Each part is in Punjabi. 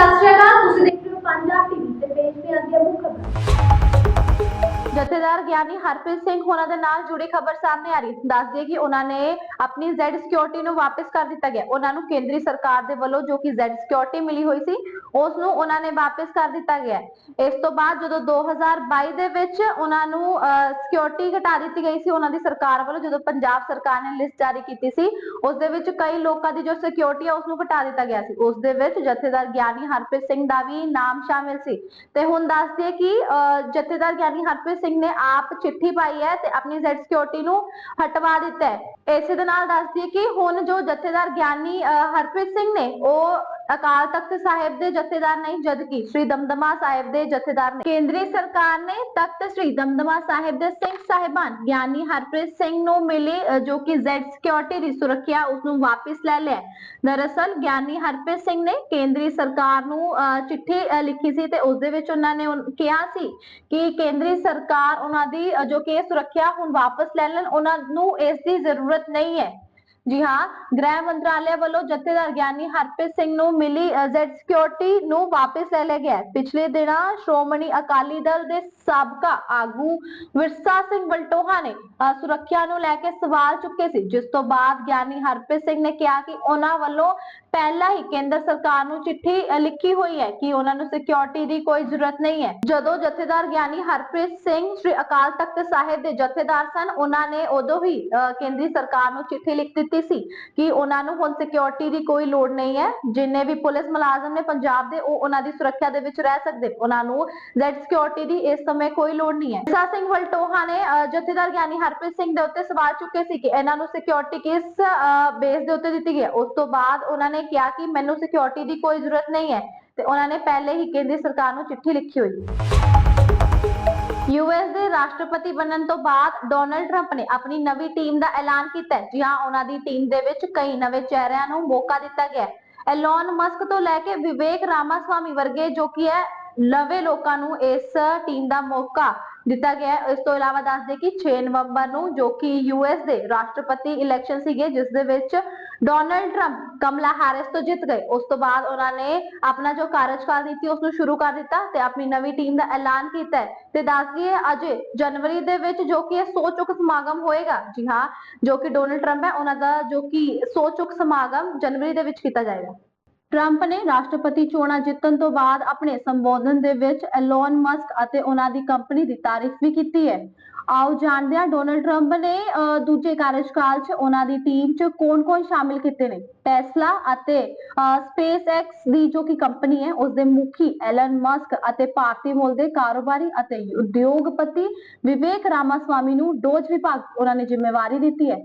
ਸਤਿ ਸ਼੍ਰੀ ਅਕਾਲ, ਤੁਸੀਂ ਦੇਖ ਰਹੇ ਹੋ ਪੰਜਾਬ ਟੀਵੀ ਤੇ ਪੇਜ ਤੇ ਆਉਂਦੀਆਂ ਮੁੱਖ ਖਬਰਾਂ। ਜਥੇਦਾਰ ਗਿਆਨੀ ਹਰਪ੍ਰੀਤ ਸਿੰਘ ਹੋਣਾ ਦੇ ਨਾਲ ਜੁੜੀ ਖਬਰ ਸਾਹਮਣੇ ਆ ਰਹੀ ਹੈ। ਦੱਸ ਦਈਏ ਕਿ ਉਹਨਾਂ ਨੇ ਆਪਣੀ ਜ਼ੈਡ ਸਿਕਿਉਰਿਟੀ ਨੂੰ ਵਾਪਸ ਕਰ ਦਿੱਤਾ ਗਿਆ। ਉਹਨਾਂ ਨੂੰ ਕੇਂਦਰੀ ਸਰਕਾਰ ਦੇ ਵੱਲੋਂ ਜੋ ਕਿ ਜ਼ੈਡ ਸਿਕਿਉਰਿਟੀ ਮਿਲੀ ਹੋਈ ਸੀ ਉਸ ਨੂੰ ਉਹਨਾਂ ਨੇ ਵਾਪਸ ਕਰ ਦਿੱਤਾ ਗਿਆ ਇਸ ਤੋਂ ਬਾਅਦ ਜਦੋਂ 2022 ਦੇ ਵਿੱਚ ਉਹਨਾਂ ਨੂੰ ਸਿਕਿਉਰਿਟੀ ਘਟਾ ਦਿੱਤੀ ਗਈ ਸੀ, ਉਹਨਾਂ ਦੀ ਸਰਕਾਰ ਵੱਲੋਂ ਜਦੋਂ ਪੰਜਾਬ ਸਰਕਾਰ ਨੇ ਲਿਸਟ ਜਾਰੀ ਕੀਤੀ ਸੀ ਉਸ ਦੇ ਵਿੱਚ ਕਈ ਲੋਕਾਂ ਦੀ ਜੋ ਸਿਕਿਉਰਿਟੀ ਹੈ ਉਸ ਨੂੰ ਘਟਾ ਦਿੱਤਾ ਗਿਆ ਸੀ। ਉਸ ਦੇ ਵਿੱਚ ਜਥੇਦਾਰ ਗਿਆਨੀ ਹਰਪ੍ਰੀਤ ਸਿੰਘ ਦਾ ਵੀ ਨਾਮ ਸ਼ਾਮਿਲ ਸੀ। ਤੇ ਹੁਣ ਦੱਸ ਦਈਏ ਕਿ ਜਥੇਦਾਰ ਗਿਆਨੀ ਹਰਪ੍ਰੀਤ ਸਿੰਘ ਨੇ ਆਪ ਚਿੱਠੀ ਪਾਈ ਹੈ ਤੇ ਆਪਣੀ ਜ਼ੈਡ ਸਿਕਿਉਰਿਟੀ ਨੂੰ ਹਟਵਾ ਦਿੱਤਾ ਹੈ। ਇਸੇ ਦੇ ਨਾਲ ਦੱਸਦੀ ਕਿ ਹੁਣ ਜੋ ਜਥੇਦਾਰ ਗਿਆਨੀ ਹਰਪ੍ਰੀਤ ਸਿੰਘ ਨੇ, ਉਹ ਅਕਾਲ ਤਖਤ ਸਾਹਿਬ ਦੇ ਜਥੇਦਾਰ ਨਹੀਂ ਜਦਕਿ ਸ੍ਰੀ ਦਮਦਮਾ ਸਾਹਿਬ ਦੇ ਜਥੇਦਾਰ ਨੇ ਕੇਂਦਰੀ ਸਰਕਾਰ ਨੇ ਤਖਤ ਸ੍ਰੀ ਦਮਦਮਾ ਸਾਹਿਬ ਦੇ ਸਿੰਘ ਸਾਹਿਬਾਨ ਗਿਆਨੀ ਹਰਪ੍ਰੀਤ ਸਿੰਘ ਨੂੰ ਮਿਲੀ ਜੋ ਕਿ ਜ਼ੈਡ ਸਿਕਿਉਰਿਟੀ ਦੀ ਸੁਰੱਖਿਆ ਉਸ ਨੂੰ ਵਾਪਸ ਲੈ ਲਿਆ। ਦਰਅਸਲ ਗਿਆਨੀ ਹਰਪ੍ਰੀਤ ਸਿੰਘ ਨੇ ਕੇਂਦਰੀ ਸਰਕਾਰ ਨੂੰ ਅਹ, ਚਿੱਠੀ ਲਿਖੀ ਸੀ ਤੇ ਉਸ ਦੇ ਵਿੱਚ ਉਹਨਾਂ ਨੇ ਕਿਹਾ ਸੀ ਕਿ ਕੇਂਦਰੀ ਸਰਕਾਰ ਉਹਨਾਂ ਦੀ ਜੋ ਕਿ ਇਹ ਸੁਰੱਖਿਆ ਹੁਣ ਵਾਪਸ ਲੈ ਲੈਣ ਉਹਨਾਂ ਨੂੰ ਇਸ ਦੀ ਜ਼ਰੂਰਤ ਨਹੀਂ ਹੈ। ਜੀ ਹਾਂ, ਗ੍ਰਹਿ ਮੰਤਰਾਲੇ ਵੱਲੋਂ ਜਥੇਦਾਰ ਗਿਆਨੀ ਹਰਪ੍ਰੀਤ ਸਿੰਘ ਨੂੰ ਮਿਲੀ ਜ਼ੈਡ ਸਿਕਿਉਰਿਟੀ ਨੂੰ ਵਾਪਸ ਲੈ ਲਿਆ ਗਿਆ ਪਿਛਲੇ ਦਿਨਾਂ ਸ਼੍ਰੋਮਣੀ ਅਕਾਲੀ ਦਲ ਦੇ ਸਾਬਕਾ ਆਗੂ ਵਿਰਸਾ ਸਿੰਘ ਬਲਟੋਹਾ ਨੇ ਸੁਰੱਖਿਆ ਨੂੰ ਲੈ ਕੇ ਸਵਾਲ ਚੁੱਕੇ ਸੀ, ਜਿਸ ਤੋਂ ਬਾਅਦ ਗਿਆਨੀ ਹਰਪ੍ਰੀਤ ਸਿੰਘ ਨੇ ਕਿਹਾ ਕਿ ਉਹਨਾਂ ਵੱਲੋਂ ਪਹਿਲਾਂ ਹੀ ਕੇਂਦਰ ਸਰਕਾਰ ਨੂੰ ਚਿੱਠੀ ਲਿਖੀ ਹੋਈ ਹੈ ਕਿ ਉਹਨਾਂ ਨੂੰ ਸਿਕਿਉਰਿਟੀ ਦੀ ਕੋਈ ਜ਼ਰੂਰਤ ਨਹੀਂ ਹੈ। ਜਦੋਂ ਜਥੇਦਾਰ ਗਿਆਨੀ ਹਰਪ੍ਰੀਤ ਸਿੰਘ ਸ੍ਰੀ ਅਕਾਲ ਤਖਤ ਸਾਹਿਬ ਦੇ ਜਥੇਦਾਰ ਸਨ, ਉਹਨਾਂ ਨੇ ਉਦੋਂ ਹੀ ਕੇਂਦਰੀ ਸਰਕਾਰ ਨੂੰ ਚਿੱਠੀ ਲਿਖ ਦਿੱਤੀ ਸੀ ਕਿ ਉਹਨਾਂ ਨੂੰ ਹੁਣ ਸਿਕਿਉਰਿਟੀ ਦੀ ਕੋਈ ਲੋੜ ਨਹੀਂ ਹੈ। ਜਿੰਨੇ ਵੀ ਪੁਲਿਸ ਮੁਲਾਜ਼ਮ ਨੇ ਪੰਜਾਬ ਦੇ, ਉਹ ਉਹਨਾਂ ਦੀ ਸੁਰੱਖਿਆ ਦੇ ਵਿੱਚ ਰਹਿ ਸਕਦੇ। ਨੇ। ਉਹਨਾਂ ਨੂੰ ਜ਼ੈਡ ਸਿਕਿਉਰਿਟੀ ਦੀ ਇਸ ਸਮੇਂ ਕੋਈ ਲੋੜ ਨਹੀਂ ਹੈ। ਵਿਰਸਾ ਸਿੰਘ ਵਲਟੋਹਾ ਨੇ ਜਥੇਦਾਰ ਗਿਆਨੀ ਹਰਪ੍ਰੀਤ ਸਿੰਘ ਦੇ ਉੱਤੇ ਸਵਾਲ ਚੁੱਕੇ ਸੀ ਕਿ ਇਹਨਾਂ ਨੂੰ ਸਿਕਿਉਰਿਟੀ ਕਿਸ ਬੇਸ ਦੇ ਉੱਤੇ ਦਿੱਤੀ ਗਈ ਉਸ ਤੋਂ ਬਾਅਦ ਉਹਨਾਂ ਨੇ ਕਿਹਾ ਕਿ ਮੈਨੂੰ ਸਿਕਿਉਰਿਟੀ ਦੀ ਕੋਈ ਜ਼ਰੂਰਤ ਨਹੀਂ ਹੈ ਤੇ ਉਹਨਾਂ ਨੇ ਪਹਿਲੇ ਹੀ ਕੇਂਦਰੀ ਸਰਕਾਰ ਨੂੰ ਚਿੱਠੀ ਲਿਖੀ ਹੋਈ ਹੈ। ਯੂਐਸ ਦੇ ਰਾਸ਼ਟਰਪਤੀ ਬਣਨ ਤੋਂ ਬਾਅਦ ਡੋਨਲਡ ਟਰੰਪ ਨੇ ਆਪਣੀ ਨਵੀਂ ਟੀਮ ਦਾ ਐਲਾਨ ਕੀਤਾ ਹੈ। ਜੀ ਹਾਂ, ਉਹਨਾਂ ਦੀ ਟੀਮ ਦੇ ਵਿੱਚ ਕਈ ਨਵੇਂ ਚਿਹਰਿਆਂ ਨੂੰ ਮੌਕਾ ਦਿੱਤਾ ਗਿਆ ਹੈ। ਐਲਨ ਮਸਕ ਤੋਂ ਲੈ ਕੇ ਵਿਵੇਕ ਰਾਮਾਸਵਾਮੀ ਵਰਗੇ ਜੋ ਕਿ ਹੈ, ਨਵੇਂ ਲੋਕਾਂ ਨੂੰ ਇਸ ਟੀਮ ਦਾ ਮੌਕਾ ਦਿੱਤਾ ਗਿਆ ਹੈ। ਇਸ ਤੋਂ ਇਲਾਵਾ ਦੱਸ ਦੇ ਕਿ 6 ਨਵੰਬਰ ਨੂੰ ਜੋ ਕਿ ਯੂਐਸ ਦੇ ਰਾਸ਼ਟਰਪਤੀ ਇਲੈਕਸ਼ਨ ਸੀਗੇ, ਜਿਸ ਦੇ ਵਿੱਚ ਡੋਨਲਡ ਟਰੰਪ ਕਮਲਾ ਹੈਰਿਸ ਤੋਂ ਜਿੱਤ ਗਏ। ਉਸ ਤੋਂ ਬਾਅਦ ਉਹਨਾਂ ਨੇ ਆਪਣਾ ਜੋ ਕਾਰਜਕਾਲ ਨੀਤੀ, ਉਸ ਨੂੰ ਸ਼ੁਰੂ ਕਰ ਦਿੱਤਾ ਤੇ ਆਪਣੀ ਨਵੀਂ ਟੀਮ ਦਾ ਐਲਾਨ ਕੀਤਾ ਤੇ ਦੱਸ ਦਈਏ, ਅੱਜ ਜਨਵਰੀ ਦੇ ਵਿੱਚ ਜੋ ਕਿ ਇਹ ਸੌ ਚੁੱਕ ਸਮਾਗਮ ਹੋਏਗਾ, ਜੀ ਹਾਂ, ਜੋ ਕਿ ਡੋਨਲਡ ਟਰੰਪ ਹੈ, ਉਹਨਾਂ ਦਾ ਜੋ ਕਿ ਸੌ ਚੁੱਕ ਸਮਾਗਮ ਜਨਵਰੀ ਦੇ ਵਿੱਚ ਕੀਤਾ ਜਾਏਗਾ। ਟਰੰਪ ਨੇ ਰਾਸ਼ਟਰਪਤੀ ਚੋਣਾਂ ਜਿੱਤਣ ਤੋਂ ਬਾਅਦ ਆਪਣੇ ਸੰਬੋਧਨ ਦੇ ਵਿੱਚ ਐਲੋਨ ਮਸਕ ਅਤੇ ਉਹਨਾਂ ਦੀ ਕੰਪਨੀ ਦੀ ਤਾਰੀਫ ਵੀ ਕੀਤੀ ਹੈ। ਆਓ ਜਾਣਦੇ ਹਾਂ ਡੋਨਲਡ ਟਰੰਪ ਨੇ ਦੂਜੇ ਕਾਰਜਕਾਲ 'ਚ ਉਹਨਾਂ ਦੀ ਟੀਮ 'ਚ ਕੌਣ-ਕੌਣ ਸ਼ਾਮਿਲ ਕੀਤੇ ਨੇ? ਟੈਸਲਾ ਅਤੇ ਸਪੇਸਐਕਸ ਦੀ ਜੋ ਕਿ ਕੰਪਨੀ ਹੈ ਉਸ ਦੇ ਮੁਖੀ ਐਲਨ ਮਸਕ ਅਤੇ ਭਾਰਤੀ ਮੂਲ ਦੇ ਕਾਰੋਬਾਰੀ ਅਤੇ ਉਦਯੋਗਪਤੀ ਵਿਵੇਕ ਰਾਮਾਸਵਾਮੀ ਨੂੰ ਡੋਜ ਵਿਭਾਗ ਉਹਨਾਂ ਨੇ ਜ਼ਿੰਮੇਵਾਰੀ ਦਿੱਤੀ ਹੈ।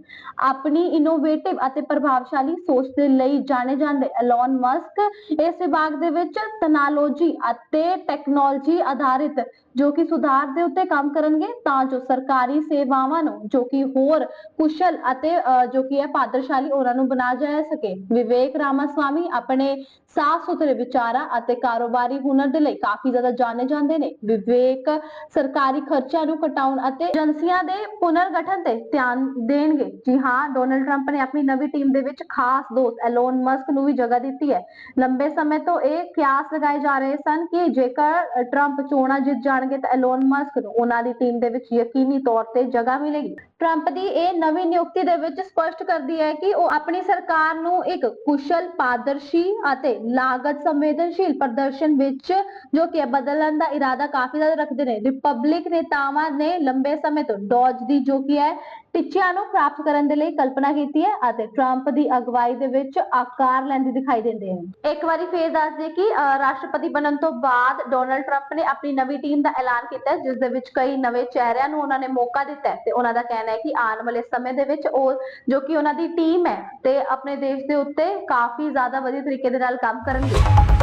ਆਪਣੀ ਇਨੋਵੇਟਿਵ ਅਤੇ ਪ੍ਰਭਾਵਸ਼ਾਲੀ ਸੋਚ ਦੇ ਲਈ ਜਾਣੇ ਜਾਂਦੇ ਐਲਨ ਮਸਕ ਇਸ ਵਿਭਾਗ ਦੇ ਵਿੱਚ ਤਕਨਾਲੋਜੀ ਅਤੇ ਟੈਕਨੋਲੋਜੀ ਆਧਾਰਿਤ ਜੋ ਕਿ ਸੁਧਾਰ ਦੇ ਉੱਤੇ ਕੰਮ ਕਰਨਗੇ, ਤਾਂ ਜੋ ਸਰਕਾਰੀ ਸੇਵਾਵਾਂ ਨੂੰ ਜੋ ਕਿ ਹੋਰ ਕੁਸ਼ਲ ਅਤੇ ਅਹ, ਜੋ ਕਿ ਹੈ ਪਾਦਰਸ਼ਾਲੀ ਉਹਨਾਂ ਨੂੰ ਬਣਾਇਆ ਜਾ ਸਕੇ। ਵਿਵੇਕ ਰਾਮਾਸਵਾਮੀ ਆਪਣੇ ਸਾਫ਼ ਸੁਥਰੇ ਵਿਚਾਰਾਂ ਅਤੇ ਕਾਰੋਬਾਰੀ ਹੁਨਰ ਦੇ ਲਈ ਕਾਫੀ ਜ਼ਿਆਦਾ ਜਾਣੇ ਜਾਂਦੇ ਨੇ। ਵਿਵੇਕ ਸਰਕਾਰੀ ਖਰਚਿਆਂ ਨੂੰ ਘਟਾਉਣ ਅਤੇ ਏਜੰਸੀਆਂ ਦੇ ਪੁਨਰਗਠਨ ਤੇ ਧਿਆਨ ਦੇਣਗੇ। ਜੀ ਹਾਂ, ਡੋਨਲਡ ਟਰੰਪ ਨੇ ਆਪਣੀ ਨਵੀਂ ਟੀਮ ਦੇ ਵਿੱਚ ਖਾਸ ਦੋਸਤ ਐਲੋਨ ਮਸਕ ਨੂੰ ਵੀ ਜਗ੍ਹਾ ਦਿੱਤੀ ਹੈ। ਲੰਬੇ ਸਮੇਂ ਤੋਂ ਇਹ ਕਿਆਸ ਲਗਾਏ ਜਾ ਰਹੇ ਸਨ ਕਿ ਜੇਕਰ ਟਰੰਪ ਚੋਣਾਂ ਜਿੱਤ ਜਾਣਗੇ ਤਾਂ ਐਲੋਨ ਮਸਕ ਨੂੰ ਉਹਨਾਂ ਦੀ ਟੀਮ ਦੇ ਵਿੱਚ ਯਕੀਨੀ ਤੌਰ ਤੇ ਜਗ੍ਹਾ ਮਿਲੇਗੀ। ਟਰੰਪ ਦੀ ਇਹ ਨਵੀਂ ਨਿਯੁਕਤੀ ਦੇ ਵਿੱਚ ਸਪਸ਼ਟ ਕਰਦੀ ਹੈ ਕਿ ਉਹ ਆਪਣੀ ਸਰਕਾਰ ਨੂੰ ਇੱਕ ਕੁਸ਼ਲ, ਪਾਰਦਰਸ਼ੀ ਅਤੇ ਲਾਗਤ ਸੰਵੇਦਨਸ਼ੀਲ ਪ੍ਰਦਰਸ਼ਨ ਵਿੱਚ ਜੋ ਕਿ ਬਦਲਣ ਦਾ ਇਰਾਦਾ ਕਾਫੀ ਜ਼ਿਆਦਾ ਰੱਖਦੇ ਨੇ। ਰਿਪਬਲਿਕ ਨੇਤਾਵਾਂ ਨੇ ਲੰਬੇ ਸਮੇਂ ਤੋਂ ਡੌਜ ਦੀ ਜੋ ਕਿ ਹੈ ਟੀਚਿਆਂ ਨੂੰ ਪ੍ਰਾਪਤ ਕਰਨ ਦੇ ਲਈ ਕਲਪਨਾ ਕੀਤੀ ਹੈ ਅਤੇ ਟਰੰਪ ਦੀ ਅਗਵਾਈ ਦੇ ਵਿੱਚ ਆਕਾਰ ਲੈਂਦੀ ਦਿਖਾਈ ਦਿੰਦੇ ਹਨ। ਇੱਕ ਵਾਰੀ ਫੇਰ ਦੱਸ ਦੇ ਕਿ ਰਾਸ਼ਟਰਪਤੀ ਬਣਨ ਤੋਂ ਬਾਅਦ ਡੋਨਲਡ ਟਰੰਪ ਨੇ ਆਪਣੀ ਨਵੀਂ ਟੀਮ ਦਾ ਐਲਾਨ ਕੀਤਾ ਹੈ, ਜਿਸ ਦੇ ਵਿੱਚ ਕਈ ਨਵੇਂ ਚਿਹਰਿਆਂ ਨੂੰ ਉਹਨਾਂ ਨੇ ਮੌਕਾ ਦਿੱਤਾ ਹੈ ਤੇ ਉਹਨਾਂ ਦਾ ਕਹਿਣਾ ਹੈ ਕਿ ਆਉਣ ਵਾਲੇ ਸਮੇਂ ਦੇ ਵਿੱਚ ਉਹ, ਜੋ ਕਿ ਉਹਨਾਂ ਦੀ ਟੀਮ ਹੈ ਤੇ ਆਪਣੇ ਦੇਸ਼ ਦੇ ਉੱਤੇ ਕਾਫੀ ਜ਼ਿਆਦਾ ਵਧੀਆ ਤਰੀਕੇ ਦੇ ਨਾਲ ਕੰਮ ਕਰਨਗੇ।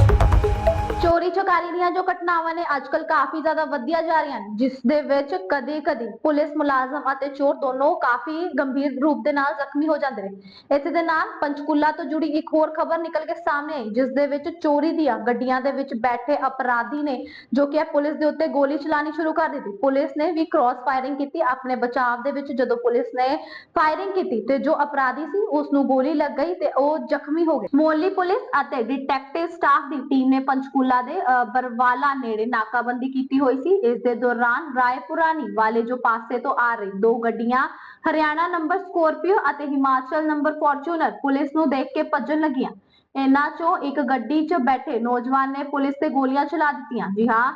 ਚੋਰੀ ਚਕਾਰੀ ਦੀਆਂ ਜੋ ਘਟਨਾਵਾਂ ਨੇ ਅੱਜਕੱਲ ਕਾਫੀ ਜ਼ਿਆਦਾ ਵਧੀਆਂ ਜਾ ਰਹੀਆਂ ਨੇ, ਜਿਸ ਦੇ ਵਿੱਚ ਕਦੇ-ਕਦੇ ਪੁਲਿਸ ਮੁਲਾਜ਼ਮ ਅਤੇ ਚੋਰ ਦੋਨੋਂ ਕਾਫੀ ਗੰਭੀਰ ਰੂਪ ਦੇ ਨਾਲ ਜ਼ਖਮੀ ਹੋ ਜਾਂਦੇ ਨੇ। ਇਸੇ ਦੇ ਨਾਲ ਪੰਚਕੂਲਾ ਤੋਂ ਜੁੜੀ ਇੱਕ ਹੋਰ ਖਬਰ ਨਿਕਲ ਕੇ ਸਾਹਮਣੇ ਆਈ, ਜਿਸ ਦੇ ਵਿੱਚ ਚੋਰੀ ਦੀਆਂ ਗੱਡੀਆਂ ਦੇ ਵਿੱਚ ਬੈਠੇ ਅਪਰਾਧੀ ਨੇ, ਜੋ ਕਿ ਪੁਲਿਸ ਦੇ ਉੱਤੇ ਗੋਲੀ ਚਲਾਣੀ ਸ਼ੁਰੂ ਕਰ ਦਿੱਤੀ। ਪੁਲਿਸ ਨੇ ਵੀ ਕ੍ਰਾਸ ਫਾਇਰਿੰਗ ਕੀਤੀ, ਆਪਣੇ ਬਚਾਵ ਦੇ ਵਿੱਚ ਜਦੋਂ ਪੁਲਿਸ ਨੇ ਫਾਇਰਿੰਗ ਕੀਤੀ ਤੇ ਜੋ ਅਪਰਾਧੀ ਸੀ ਉਸ ਨੂੰ ਗੋਲੀ ਲੱਗ ਗਈ ਤੇ ਉਹ ਜ਼ਖਮੀ ਹੋ ਗਏ। ਮੋਲੀ ਪੁਲਿਸ ਅਤੇ ਡਿਟੈਕਟਿਵ ਸਟਾਫ ਦੀ ਟੀਮ ਨੇ ਪੰਚਕੂਲਾ ਦੇ ਬਰਵਾਲਾ ਨੇੜੇ ਨਾਕਾਬੰਦੀ ਕੀਤੀ ਹੋਈ ਸੀ। ਇਸ ਦੇ ਦੌਰਾਨ ਰਾਏਪੁਰਾਨੀ ਵਾਲੇ ਜੋ ਪਾਸੇ ਤੋਂ ਆ ਰਹੀ ਦੋ ਗੱਡੀਆਂ, ਹਰਿਆਣਾ ਨੰਬਰ ਸਕੋਰਪੀਓ ਅਤੇ ਹਿਮਾਚਲ ਨੰਬਰ ਫੋਰਚੂਨਰ ਪੁਲਿਸ ਨੂੰ ਦੇਖ ਕੇ ਭੱਜਣ ਲੱਗੀਆਂ। ਇਹਨਾਂ ਚੋਂ ਇੱਕ ਗੱਡੀ 'ਚ ਬੈਠੇ ਨੌਜਵਾਨ ਨੇ ਪੁਲਿਸ ਤੇ ਗੋਲੀਆਂ ਚਲਾ ਦਿੱਤੀਆਂ। ਜੀ ਹਾਂ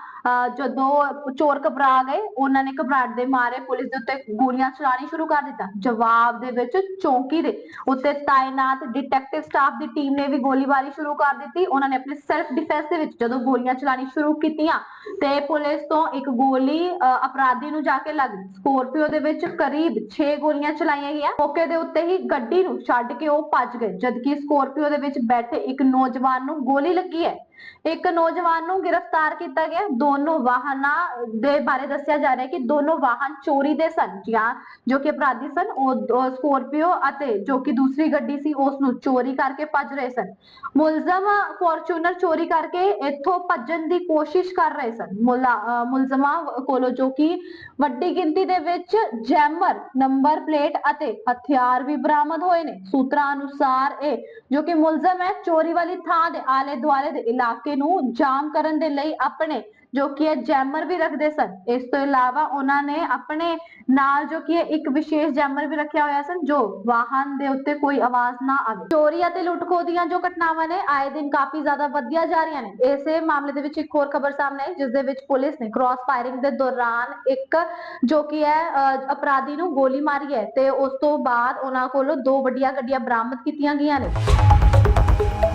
ਜਦੋਂ ਚੋਰ ਘਬਰਾ ਗਏ ਉਹਨਾਂ ਨੇ ਘਬਰਾਹਟ ਦੇ ਮਾਰੇ ਪੁਲਿਸ ਦੇ ਉੱਤੇ ਗੋਲੀਆਂ ਚਲਾਣੀ ਸ਼ੁਰੂ ਕਰ ਦਿੱਤਾ। ਜਵਾਬ ਦੇ ਵਿੱਚ ਚੌਂਕੀ ਦੇ ਉੱਤੇ ਤਾਇਨਾਤ ਡਿਟੈਕਟਿਵ ਸਟਾਫ ਦੀ ਟੀਮ ਨੇ ਵੀ ਗੋਲੀਬਾਰੀ ਸ਼ੁਰੂ ਕਰ ਦਿੱਤੀ। ਉਹਨਾਂ ਨੇ ਆਪਣੇ ਸੈਲਫ ਡਿਫੈਂਸ ਦੇ ਵਿੱਚ ਜਦੋਂ ਗੋਲੀਆਂ ਚਲਾਣੀ ਸ਼ੁਰੂ ਕੀਤੀਆਂ ਤੇ ਪੁਲਿਸ ਤੋਂ ਇੱਕ ਗੋਲੀ ਅਹ, ਅਪਰਾਧੀ ਨੂੰ ਜਾ ਕੇ ਲੱਗ ਗਈ। ਸਕੋਰਪੀਓ ਦੇ ਵਿੱਚ ਕਰੀਬ 6 ਗੋਲੀਆਂ ਚਲਾਈਆਂ ਗਈਆਂ। ਮੌਕੇ ਦੇ ਉੱਤੇ ਹੀ ਗੱਡੀ ਨੂੰ ਛੱਡ ਕੇ ਉਹ ਭੱਜ ਗਏ ਜਦਕਿ ਸਕੋਰਪੀਓ ਦੇ ਵਿੱਚ ਬੈਠੇ ਇੱਕ ਨੌਜਵਾਨ ਨੂੰ ਗੋਲੀ ਲੱਗੀ ਹੈ। ਇੱਕ ਨੌਜਵਾਨ ਨੂੰ ਗ੍ਰਿਫਤਾਰ ਕੀਤਾ ਗਿਆ। ਦੋਨੋਂ ਵਾਹਨਾਂ ਦੇ ਬਾਰੇ ਦੱਸਿਆ ਜਾ ਰਿਹਾ ਹੈ ਕਿ ਦੋਨੋਂ ਵਾਹਨ ਚੋਰੀ ਦੇ ਸਨ ਜਾਂ ਜੋ ਕਿ ਅਪਰਾਧੀ ਸਨ, ਉਹ ਸਕੋਰਪੀਓ ਅਤੇ ਜੋ ਕਿ ਦੂਸਰੀ ਗੱਡੀ ਸੀ, ਉਸ ਨੂੰ ਚੋਰੀ ਕਰਕੇ ਭੱਜ ਰਹੇ ਸਨ। ਮੁਲਜ਼ਮ ਫੋਰਚੂਨਰ ਚੋਰੀ ਕਰਕੇ ਇੱਥੋਂ ਭੱਜਣ ਦੀ ਕੋਸ਼ਿਸ਼ ਕਰ ਰਹੇ ਸਨ। ਮੁਲਾ- ਮੁਲਜ਼ਮਾਂ ਕੋਲੋਂ ਜੋ ਕਿ ਵੱਡੀ ਗਿਣਤੀ ਦੇ ਵਿੱਚ ਜੈਮਰ, ਨੰਬਰ ਪਲੇਟ ਅਤੇ ਹਥਿਆਰ ਵੀ ਬਰਾਮਦ ਹੋਏ ਨੇ। ਸੂਤਰਾਂ ਅਨੁਸਾਰ ਇਹ ਜੋ ਕਿ ਮੁਲਜ਼ਮ ਹੈ, ਚੋਰੀ ਵਾਲੀ ਥਾਂ ਦੇ ਆਲੇ ਦੁਆਲੇ ਦੇ ਇਲਾਕੇ ਨੂੰ ਜਾਮ ਕਰਨ ਦੇ ਲਈ ਆਪਣੇ ਜੋ ਕਿ ਜੈਮਰ ਵੀ ਰੱਖਦੇ ਸਨ, ਇਸ ਤੋਂ ਇਲਾਵਾ ਉਹਨਾਂ ਨੇ ਆਪਣੇ ਨਾਲ ਜੋ ਕਿ ਇੱਕ ਵਿਸ਼ੇਸ਼ ਜੈਮਰ ਵੀ ਰੱਖਿਆ ਹੋਇਆ ਸਨ, ਜੋ ਵਾਹਨ ਦੇ ਉੱਤੇ ਕੋਈ ਆਵਾਜ਼ ਨਾ ਆਵੇ। ਚੋਰੀ ਅਤੇ ਲੁੱਟਖੋ ਦੀਆਂ ਜੋ ਘਟਨਾਵਾਂ ਨੇ, ਆਏ ਦਿਨ ਕਾਫੀ ਜ਼ਿਆਦਾ ਵਧੀਆਂ ਜਾ ਰਹੀਆਂ ਨੇ। ਇਸੇ ਮਾਮਲੇ ਦੇ ਵਿੱਚ ਇੱਕ ਹੋਰ ਖਬਰ ਸਾਹਮਣੇ ਆਈ, ਜਿਸ ਦੇ ਵਿੱਚ ਪੁਲਿਸ ਨੇ ਕ੍ਰਾਸ ਫਾਇਰਿੰਗ ਦੇ ਦੌਰਾਨ ਇੱਕ ਜੋ ਕਿ ਹੈ ਅਪਰਾਧੀ ਨੂੰ ਗੋਲੀ ਮਾਰੀ ਹੈ ਤੇ ਉਸ ਤੋਂ ਬਾਅਦ ਉਹਨਾਂ ਕੋਲੋਂ ਦੋ ਵੱਡੀਆਂ ਗੱਡੀਆਂ ਬਰਾਮਦ ਕੀਤੀਆਂ ਗਈਆਂ ਨੇ।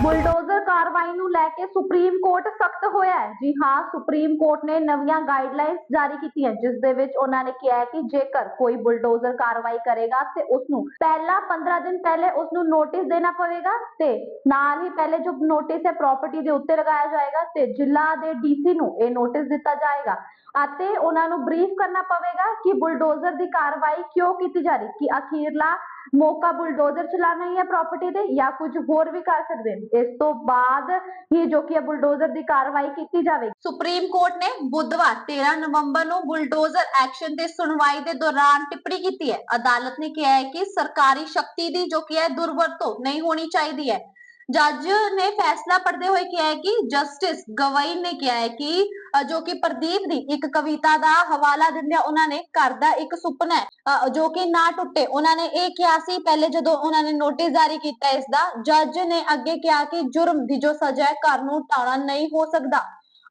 ਬੁਲਡੋਜ਼ਰ ਕਾਰਵਾਈ ਨੂੰ ਲੈ ਕੇ ਸੁਪਰੀਮ ਕੋਰਟ ਸਖਤ ਹੋਇਆ ਹੈ। ਜੀ ਹਾਂ, ਸੁਪਰੀਮ ਕੋਰਟ ਨੇ ਨਵੀਆਂ ਗਾਈਡਲਾਈਨਸ ਜਾਰੀ ਕੀਤੀਆਂ ਜਿਸ ਦੇ ਵਿੱਚ ਉਹਨਾਂ ਨੇ ਕਿਹਾ ਹੈ ਕਿ ਜੇਕਰ ਕੋਈ ਬੁਲਡੋਜ਼ਰ ਕਾਰਵਾਈ ਕਰੇਗਾ ਤੇ ਉਸ ਨੂੰ ਪਹਿਲਾ 15 ਦਿਨ ਪਹਿਲੇ ਉਸ ਨੂੰ ਨੋਟਿਸ ਦੇਣਾ ਪਵੇਗਾ ਤੇ ਨਾਲ ਹੀ ਪਹਿਲੇ ਜੋ ਨੋਟਿਸ ਹੈ ਪ੍ਰਾਪਰਟੀ ਦੇ ਉੱਤੇ ਲਗਾਇਆ ਜਾਏਗਾ ਤੇ ਜ਼ਿਲ੍ਹਾ ਦੇ ਡੀਸੀ ਨੂੰ ਇਹ ਨੋਟਿਸ ਦਿੱਤਾ ਜਾਏਗਾ ਅਤੇ ਉਹਨਾਂ ਨੂੰ ਬਰੀਫ ਕਰਨਾ ਪਵੇਗਾ ਕਿ ਬੁਲਡੋਜ਼ਰ ਦੀ ਕਾਰਵਾਈ ਕਿਉਂ ਕੀਤੀ ਜਾ ਰਹੀ, ਕਿ ਅਖੀਰਲਾ ਮੌਕਾ ਬੁਲਡੋਜ਼ਰ ਚਲਾਣਾ ਹੀ ਹੈ ਪ੍ਰਾਪਰਟੀ ਤੇ ਜਾਂ ਕੁਝ ਹੋਰ ਵੀ ਕਰ ਸਕਦੇ ਨੇ। ਇਸ ਤੋਂ ਬਾਅਦ ਹੀ ਜੋ ਕਿ ਬੁਲਡੋਜ਼ਰ ਦੀ ਕਾਰਵਾਈ ਕੀਤੀ ਜਾਵੇਗੀ। ਸੁਪਰੀਮ ਕੋਰਟ ਨੇ ਬੁੱਧਵਾਰ 13 ਨਵੰਬਰ ਨੂੰ ਬੁਲਡੋਜ਼ਰ ਐਕਸ਼ਨ ਤੇ ਸੁਣਵਾਈ ਦੇ ਦੌਰਾਨ ਟਿੱਪਣੀ ਕੀਤੀ ਹੈ। ਅਦਾਲਤ ਨੇ ਕਿਹਾ ਹੈ ਕਿ ਸਰਕਾਰੀ ਸ਼ਕਤੀ ਦੀ ਜੋ ਕਿ ਹੈ ਦੁਰਵਰਤੋਂ ਨਹੀਂ ਹੋਣੀ ਚਾਹੀਦੀ ਹੈ। ਜੱਜ ਨੇ ਫੈਸਲਾ ਪੜ੍ਹਦੇ ਹੋਏ ਕਿਹਾ ਹੈ ਕਿ ਜਸਟਿਸ ਗਵਈ ਨੇ ਕਿਹਾ ਹੈ ਕਿ ਜੋ ਕਿ ਪ੍ਰਦੀਪ ਦੀ ਇੱਕ ਕਵਿਤਾ ਦਾ ਹਵਾਲਾ ਦਿੰਦਿਆਂ ਉਹਨਾਂ ਨੇ ਘਰ ਦਾ ਇੱਕ ਸੁਪਨਾ ਹੈ ਜੋ ਕਿ ਨਾ ਟੁੱਟੇ, ਉਹਨਾਂ ਨੇ ਇਹ ਕਿਹਾ ਸੀ, ਪਹਿਲੇ ਜਦੋਂ ਉਹਨਾਂ ਨੇ ਨੋਟਿਸ ਜਾਰੀ ਕੀਤਾ ਇਸ ਦਾ, ਜੱਜ ਨੇ ਅੱਗੇ ਕਿਹਾ ਕਿ ਜੁਰਮ ਦੀ ਜੋ ਸਜ਼ਾ ਹੈ, ਘਰ ਨੂੰ ਟਾਣਾ ਨਹੀਂ ਹੋ ਸਕਦਾ।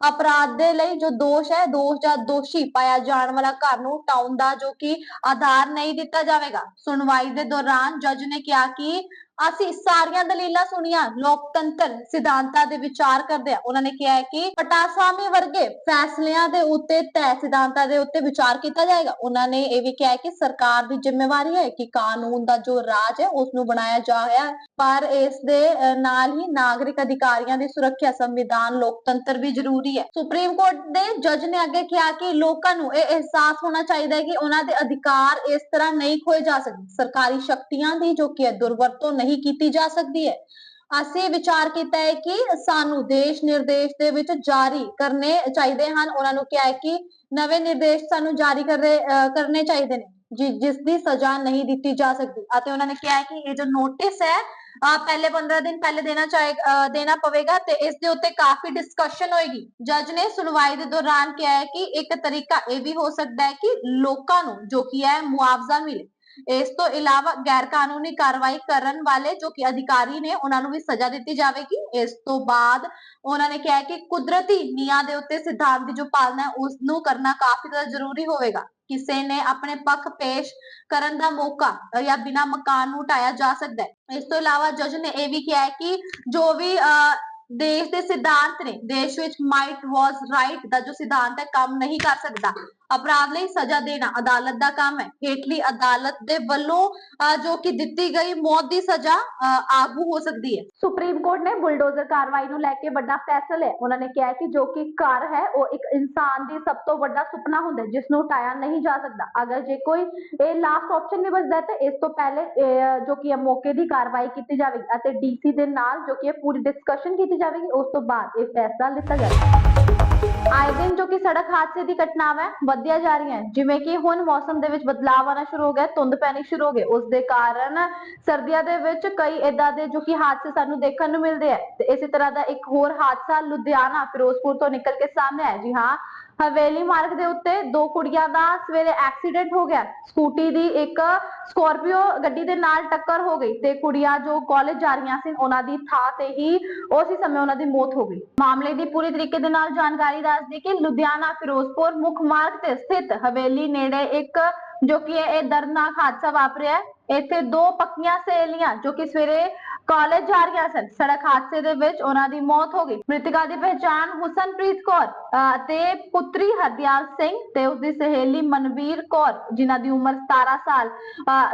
ਅਪਰਾਧ ਦੇ ਲਈ ਜੋ ਦੋਸ਼ ਹੈ, ਦੋਸ਼ ਜਾਂ ਦੋਸ਼ੀ ਪਾਇਆ ਜਾਣ ਵਾਲਾ ਘਰ ਨੂੰ ਟਾਉਣ ਦਾ ਜੋ ਕਿ ਆਧਾਰ ਨਹੀਂ ਦਿੱਤਾ ਜਾਵੇਗਾ। ਸੁਣਵਾਈ ਦੇ ਦੌਰਾਨ ਜੱਜ ਨੇ ਕਿਹਾ ਕਿ ਅਸੀਂ ਸਾਰੀਆਂ ਦਲੀਲਾਂ ਸੁਣੀਆਂ, ਲੋਕਤੰਤਰ ਸਿਧਾਂਤਾਂ ਦੇ ਵਿਚਾਰ ਕਰਦੇ ਆ। ਉਹਨਾਂ ਨੇ ਕਿਹਾ ਹੈ ਕਿ ਪਟਾਸਾਮੀ ਵਰਗੇ ਫੈਸਲਿਆਂ ਦੇ ਉੱਤੇ ਤੈਅ ਸਿਧਾਂਤਾਂ ਦੇ ਉੱਤੇ ਵਿਚਾਰ ਕੀਤਾ ਜਾਏਗਾ। ਉਹਨਾਂ ਨੇ ਇਹ ਵੀ ਕਿਹਾ ਹੈ ਕਿ ਸਰਕਾਰ ਦੀ ਜ਼ਿੰਮੇਵਾਰੀ ਹੈ ਕਿ ਕਾਨੂੰਨ ਦਾ ਜੋ ਰਾਜ ਹੈ ਉਸ ਨੂੰ ਬਣਾਇਆ ਜਾਇਆ ਹੈ। ਪਰ ਇਸ ਦੇ ਨਾਲ ਹੀ ਨਾਗਰਿਕ ਅਧਿਕਾਰੀਆਂ ਦੀ ਸੁਰੱਖਿਆ ਸੰਵਿਧਾਨ ਲੋਕਤੰਤਰ ਵੀ ਜ਼ਰੂਰੀ ਹੈ। ਸੁਪਰੀਮ ਕੋਰਟ ਦੇ ਜੱਜ ਨੇ ਅੱਗੇ ਕਿਹਾ ਕਿ ਲੋਕਾਂ ਨੂੰ ਇਹ ਅਹਿਸਾਸ ਹੋਣਾ ਚਾਹੀਦਾ ਹੈ ਕਿ ਉਹਨਾਂ ਦੇ ਅਧਿਕਾਰ ਇਸ ਤਰ੍ਹਾਂ ਨਹੀਂ ਖੋਏ ਜਾ ਸਕਦੇ। ਸਰਕਾਰੀ ਸ਼ਕਤੀਆਂ ਦੀ ਜੋ ਕਿ ਹੈ, ਦੁਰਵਰਤੋਂ ਨਹੀਂ ਕੀਤੀ ਜਾ ਸਕਦੀ ਹੈ। ਅਸੀਂ ਵਿਚਾਰ ਕੀਤਾ ਹੈ ਕਿ ਸਾਨੂੰ ਦੇਸ਼ ਨਿਰਦੇਸ਼ ਦੇ ਵਿੱਚ ਜਾਰੀ ਕਰਨੇ ਚਾਹੀਦੇ ਹਨ। ਉਹਨਾਂ ਨੂੰ ਕਿਹਾ ਹੈ ਕਿ ਨਵੇਂ ਨਿਰਦੇਸ਼ ਸਾਨੂੰ ਜਾਰੀ ਕਰਨੇ ਚਾਹੀਦੇ ਨੇ। ਜਿਸ ਦੀ ਸਜ਼ਾ ਨਹੀਂ ਦਿੱਤੀ ਜਾ ਸਕਦੀ। ਅਤੇ ਉਹਨਾਂ ਨੇ ਕਿਹਾ ਹੈ ਕਿ ਇਹ ਜੋ ਨੋਟਿਸ ਹੈ ਪਹਿਲੇ 15 ਦਿਨ ਪਹਿਲੇ ਦੇਣਾ ਚਾਹੇ ਦੇਣਾ ਪਵੇਗਾ ਤੇ ਇਸ ਦੇ ਉੱਤੇ ਕਾਫੀ ਡਿਸਕਸ਼ਨ ਹੋਏਗੀ। ਜੱਜ ਨੇ ਸੁਣਵਾਈ ਦੇ ਦੌਰਾਨ ਕਿਹਾ ਹੈ ਕਿ ਇੱਕ ਤਰੀਕਾ ਇਹ ਵੀ ਹੋ ਸਕਦਾ ਹੈ ਕਿ ਲੋਕਾਂ ਨੂੰ ਜੋ ਕਿ ਹੈ ਮੁਆਵਜ਼ਾ ਮਿਲੇ। ਇਸ ਤੋਂ ਇਲਾਵਾ ਗੈਰ ਕਾਨੂੰਨੀ ਕਾਰਵਾਈ ਕਰਨ ਵਾਲੇ ਜੋ ਕਿ ਅਧਿਕਾਰੀ ਨੇ ਉਹਨਾਂ ਨੂੰ ਵੀ ਸਜ਼ਾ ਦਿੱਤੀ ਜਾਵੇਗੀ। ਇਸ ਤੋਂ ਬਾਅਦ ਉਹਨਾਂ ਨੇ ਕਿਹਾ ਕਿ ਕੁਦਰਤੀ ਨਿਆਂ ਦੇ ਉੱਤੇ ਸਿਧਾਂਤ ਦੀ ਜੋ ਪਾਲਣਾ ਹੈ ਉਸ ਨੂੰ ਕਰਨਾ ਕਾਫੀ ਜ਼ਿਆਦਾ ਜ਼ਰੂਰੀ ਹੋਵੇਗਾ। ਕਿਸੇ ਨੇ ਆਪਣੇ ਪੱਖ ਪੇਸ਼ ਕਰਨ ਦਾ ਮੌਕਾ ਜਾਂ ਬਿਨਾਂ ਮਕਾਨ ਨੂੰ ਢਾਇਆ ਜਾ ਸਕਦਾ ਹੈ। ਇਸ ਤੋਂ ਇਲਾਵਾ ਜੱਜ ਨੇ ਇਹ ਵੀ ਕਿਹਾ ਹੈ ਕਿ ਜੋ ਵੀ ਅ, ਦੇਸ਼ ਦੇ ਸਿਧਾਂਤ ਨੇ ਦੇਸ਼ ਵਿੱਚ ਮਾਈਟ ਵਾਸ ਰਾਈਟ ਦਾ ਜੋ ਸਿਧਾਂਤ ਹੈ ਕੰਮ ਨਹੀਂ ਕਰ ਸਕਦਾ। ਅਪਰਾਧ ਲਈ ਸਜ਼ਾ ਦੇਣਾ ਅਦਾਲਤ ਦਾ ਕੰਮ ਹੈ। ਹੇਠਲੀ ਅਦਾਲਤ ਦੇ ਵੱਲੋਂ ਜੋ ਕਿ ਦਿੱਤੀ ਗਈ ਮੌਤ ਦੀ ਸਜ਼ਾ ਆਗੂ ਹੋ ਸਕਦੀ ਹੈ। ਸੁਪਰੀਮ ਕੋਰਟ ਨੇ ਬੁਲਡੋਜ਼ਰ ਕਾਰਵਾਈ ਨੂੰ ਲੈ ਕੇ ਵੱਡਾ ਫੈਸਲਾ ਲਿਆ। ਉਹਨਾਂ ਨੇ ਕਿਹਾ ਕਿ ਜੋ ਕਿ ਘਰ ਹੈ, ਉਹ ਇੱਕ ਇਨਸਾਨ ਦੀ ਸਭ ਤੋਂ ਵੱਡਾ ਸੁਪਨਾ ਹੁੰਦਾ ਜਿਸ ਨੂੰ ਉਠਾਇਆ ਨਹੀਂ ਜਾ ਸਕਦਾ। ਅਗਰ ਜੇ ਕੋਈ ਇਹ ਲਾਸਟ ਆਪਸ਼ਨ ਵੀ ਬਚਦਾ ਹੈ, ਤੇ ਇਸ ਤੋਂ ਪਹਿਲੇ ਜੋ ਕਿ ਮੌਕੇ ਦੀ ਕਾਰਵਾਈ ਕੀਤੀ ਜਾਵੇਗੀ ਅਤੇ ਡੀਸੀ ਦੇ ਨਾਲ ਜੋ ਕਿ ਪੂਰੀ ਡਿਸਕਸ਼ਨ ਕੀਤੀ ਜਾਵੇਗੀ, ਉਸ ਤੋਂ ਬਾਅਦ ਇਹ ਫੈਸਲਾ ਲਿੱਤਾ ਜਾਵੇਗਾ। ਆਏ ਦਿਨ ਜੋ ਕਿ ਸੜਕ ਹਾਦਸੇ ਦੀ ਘਟਨਾਵਾਂ ਹੈ, ਜਾ ਰਹੀਆਂ ਜਿਵੇਂ ਕਿ ਹੁਣ ਮੌਸਮ ਦੇ ਵਿੱਚ ਬਦਲਾਅ ਆਉਣਾ ਸ਼ੁਰੂ ਹੋ ਗਿਆ ਧੁੰਦ ਪੈਣੀ ਸ਼ੁਰੂ ਹੋ ਗਈ। ਉਸ ਦੇ ਕਾਰਨ ਸਰਦੀਆਂ ਦੇ ਵਿੱਚ ਕਈ ਏਦਾਂ ਦੇ ਜੋ ਕਿ ਹਾਦਸੇ ਸਾਨੂੰ ਦੇਖਣ ਨੂੰ ਮਿਲਦੇ ਆ ਤੇ ਇਸੇ ਤਰ੍ਹਾਂ ਦਾ ਇੱਕ ਹੋਰ ਹਾਦਸਾ ਲੁਧਿਆਣਾ ਫਿਰੋਜ਼ਪੁਰ ਤੋਂ ਨਿਕਲ ਕੇ ਸਾਹਮਣੇ ਆਇਆ ਜੀ ਹਾਂ ਹਵੇਲੀ ਮਾਰਗ ਦੇ ਉੱਤੇ ਦੋ ਕੁੜੀਆਂ ਦਾ ਸਵੇਰੇ ਐਕਸੀਡੈਂਟ ਹੋ ਗਿਆ। ਸਕੂਟੀ ਦੀ ਇੱਕ ਸਕੋਰਪੀਓ ਗੱਡੀ ਦੇ ਨਾਲ ਟੱਕਰ ਹੋ ਗਈ ਤੇ ਕੁੜੀਆਂ ਜੋ ਕਾਲਜ ਜਾ ਰਹੀਆਂ ਸੀ, ਉਹਨਾਂ ਦੀ ਥਾਂ ਤੇ ਹੀ ਉਸੇ ਸਮੇਂ ਉਹਨਾਂ ਦੀ ਮੌਤ ਹੋ ਗਈ। ਮਾਮਲੇ ਦੀ ਪੂਰੀ ਤਰੀਕੇ ਦੇ ਨਾਲ ਜਾਣਕਾਰੀ ਦੱਸਦੀ ਕਿ ਲੁਧਿਆਣਾ ਫਿਰੋਜ਼ਪੁਰ ਮੁੱਖ ਮਾਰਗ ਤੇ ਸਥਿਤ ਹਵੇਲੀ ਨੇੜੇ ਇੱਕ ਜੋ ਕਿ ਇਹ ਦਰਦਨਾਕ ਹਾਦਸਾ ਵਾਪਰਿਆ ਇੱਥੇ ਦੋ ਪੱਕੀਆਂ ਸਹੇਲੀਆਂ ਜੋ ਕਿ ਸਵੇਰੇ ਕਾਲਜ ਜਾ ਰਹੀਆਂ ਸਨ। ਸੜਕ ਹਾਦਸੇ ਦੇ ਵਿੱਚ ਉਹਨਾਂ ਦੀ ਮੌਤ ਹੋ ਗਈ। ਮ੍ਰਿਤਕਾ ਦੀ ਪਹਿਚਾਣ ਹੁਸਨਪ੍ਰੀਤ ਕੌਰ ਅਹ, ਤੇ ਪੁੱਤਰੀ ਹਰਦਿਆਲ ਸਿੰਘ ਤੇ ਉਸਦੀ ਸਹੇਲੀ ਮਨਵੀਰ ਕੌਰ ਜਿਨ੍ਹਾਂ ਦੀ ਉਮਰ 17 ਸਾਲ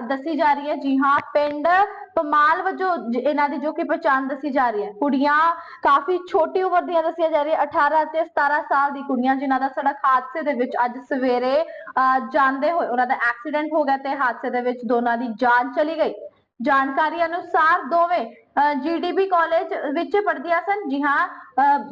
ਦੱਸੀ ਜਾ ਰਹੀ ਹੈ। ਜੀ ਹਾਂ ਪਿੰਡ ਪਮਾਲ ਵਜੋਂ ਇਹਨਾਂ ਦੀ ਜੋ ਕਿ ਪਛਾਣ ਦੱਸੀ ਜਾ ਰਹੀ ਹੈ। ਕੁੜੀਆਂ ਕਾਫੀ ਛੋਟੀ ਉਮਰ ਦੀਆਂ ਦੱਸੀਆਂ ਜਾ ਰਹੀਆਂ। 18 ਤੇ 17 ਸਾਲ ਦੀ ਕੁੜੀਆਂ ਜਿਨ੍ਹਾਂ ਦਾ ਸੜਕ ਹਾਦਸੇ ਦੇ ਵਿੱਚ ਅੱਜ ਸਵੇਰੇ ਅਹ, ਜਾਂਦੇ ਹੋਏ ਉਹਨਾਂ ਦਾ ਐਕਸੀਡੈਂਟ ਹੋ ਗਿਆ ਤੇ ਹਾਦਸੇ ਦੇ ਵਿੱਚ ਦੋਨਾਂ ਦੀ ਜਾਨ ਚਲੀ ਗਈ। ਜਾਣਕਾਰੀ ਅਨੁਸਾਰ ਦੋਵੇਂ ਜੀਡੀਬੀ ਕਾਲਜ ਵਿੱਚ ਪੜ੍ਹਦੀਆਂ ਸਨ। ਜੀ ਹਾਂ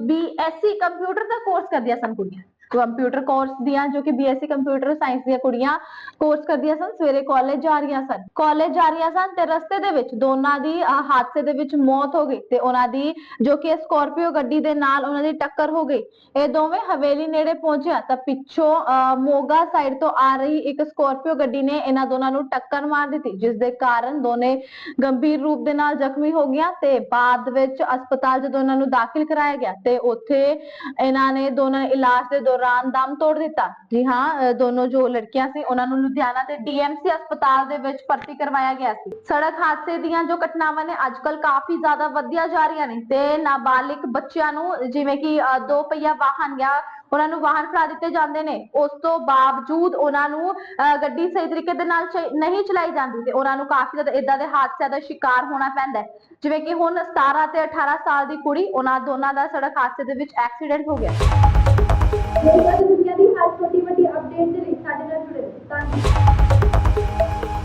ਬੀਐਸਸੀ ਕੰਪਿਊਟਰ ਦਾ ਕੋਰਸ ਕਰਦੀਆਂ ਸਨ ਕੁੜੀਆਂ। ਕੰਪਿਊਟਰ ਕੋਰਸ ਦੀਆਂ, ਜੋ ਕਿ ਬੀਐਸਸੀ ਕੰਪਿਊਟਰ ਸਾਇੰਸ ਦੀਆਂ ਕੁੜੀਆਂ ਕੋਰਸ ਕਰਦੀਆਂ ਸਨ, ਸਵੇਰੇ ਕਾਲਜ ਜਾ ਰਹੀਆਂ ਸਨ। ਕਾਲਜ ਜਾ ਰਹੀਆਂ ਸਨ ਤੇ ਰਸਤੇ ਦੇ ਵਿੱਚ ਦੋਨਾਂ ਦੀ ਹਾਦਸੇ ਦੇ ਵਿੱਚ ਮੌਤ ਹੋ ਗਈ ਤੇ ਉਹਨਾਂ ਦੀ, ਜੋ ਕਿ ਸਕਾਰਪੀਓ ਗੱਡੀ ਦੇ ਨਾਲ ਉਹਨਾਂ ਦੀ ਟੱਕਰ ਹੋ ਗਈ। ਇਹ ਦੋਵੇਂ ਹਵੇਲੀ ਨੇੜੇ ਪਹੁੰਚਿਆ ਤਾਂ ਪਿੱਛੋਂ ਮੋਗਾ ਸਾਈਡ ਤੋਂ ਆ ਰਹੀ ਇੱਕ ਸਕਾਰਪੀਓ ਗੱਡੀ ਨੇ ਇਹਨਾਂ ਦੋਨਾਂ ਨੂੰ ਟੱਕਰ ਮਾਰ ਦਿੱਤੀ, ਜਿਸ ਦੇ ਕਾਰਨ ਦੋਨੇ ਗੰਭੀਰ ਰੂਪ ਦੇ ਨਾਲ ਜ਼ਖਮੀ ਹੋ ਗਈਆਂ ਤੇ ਬਾਅਦ ਵਿੱਚ ਹਸਪਤਾਲ ਜਦੋਂ ਇਹਨਾਂ ਨੂੰ ਦਾਖਲ ਕਰਾਇਆ ਗਿਆ ਤੇ ਉੱਥੇ ਇਹਨਾਂ ਨੇ ਦੋਨਾਂ, ਇਲਾਜ ਦੇ ਦੌਰਾਨ ਦਮ ਤੋੜ ਦਿੱਤਾ। ਜੀ ਹਾਂ ਦੋਨੋਂ ਜੋ ਲੜਕੀਆਂ ਸੀ, ਉਹਨਾਂ ਨੂੰ ਲੁਧਿਆਣਾ ਦੇ ਡੀਐਮਸੀ ਹਸਪਤਾਲ ਦੇ ਵਿੱਚ ਭਰਤੀ ਕਰਵਾਇਆ ਗਿਆ ਸੀ। ਸੜਕ ਹਾਦਸੇ ਦੀਆਂ ਜੋ ਘਟਨਾਵਾਂ ਨੇ ਅੱਜਕੱਲ ਕਾਫੀ ਜ਼ਿਆਦਾ ਵਧੀਆਂ ਜਾ ਰਹੀਆਂ ਨੇ ਤੇ ਨਾਬਾਲਿਗ ਬੱਚਿਆਂ ਨੂੰ, ਜਿਵੇਂ ਕਿ ਦੋ ਪਹੀਆ ਵਾਹਨ ਜਾਂ ਉਹਨਾਂ ਨੂੰ ਵਾਹਨ ਫੜਾ ਦਿੱਤੇ ਜਾਂਦੇ ਨੇ, ਉਸ ਤੋਂ ਬਾਵਜੂਦ ਉਹਨਾਂ ਨੂੰ ਗੱਡੀ ਸਹੀ ਤਰੀਕੇ ਦੇ ਨਾਲ ਨਹੀਂ ਚਲਾਈ ਜਾਂਦੀ ਤੇ ਉਹਨਾਂ ਨੂੰ ਕਾਫੀ ਜ਼ਿਆਦਾ ਇਦਾਂ ਦੇ ਹਾਦਸਿਆਂ ਦਾ ਸ਼ਿਕਾਰ ਹੋਣਾ ਪੈਂਦਾ ਜਿਵੇਂ ਕਿ ਹੁਣ 17 ਤੇ 18 ਸਾਲ ਦੀ ਕੁੜੀ, ਉਹਨਾਂ ਦੋਨਾਂ ਦਾ ਸੜਕ ਹਾਦਸੇ ਦੇ ਵਿੱਚ ਐਕਸੀਡੈਂਟ ਹੋ ਗਿਆ। ਦੁਨੀਆ ਦੀ ਹਰ ਛੋਟੀ ਵੱਡੀ ਅਪਡੇਟ ਦੇ ਲਈ ਸਾਡੇ ਨਾਲ ਜੁੜੇ ਰਹੋ। ਧੰਨਵਾਦ।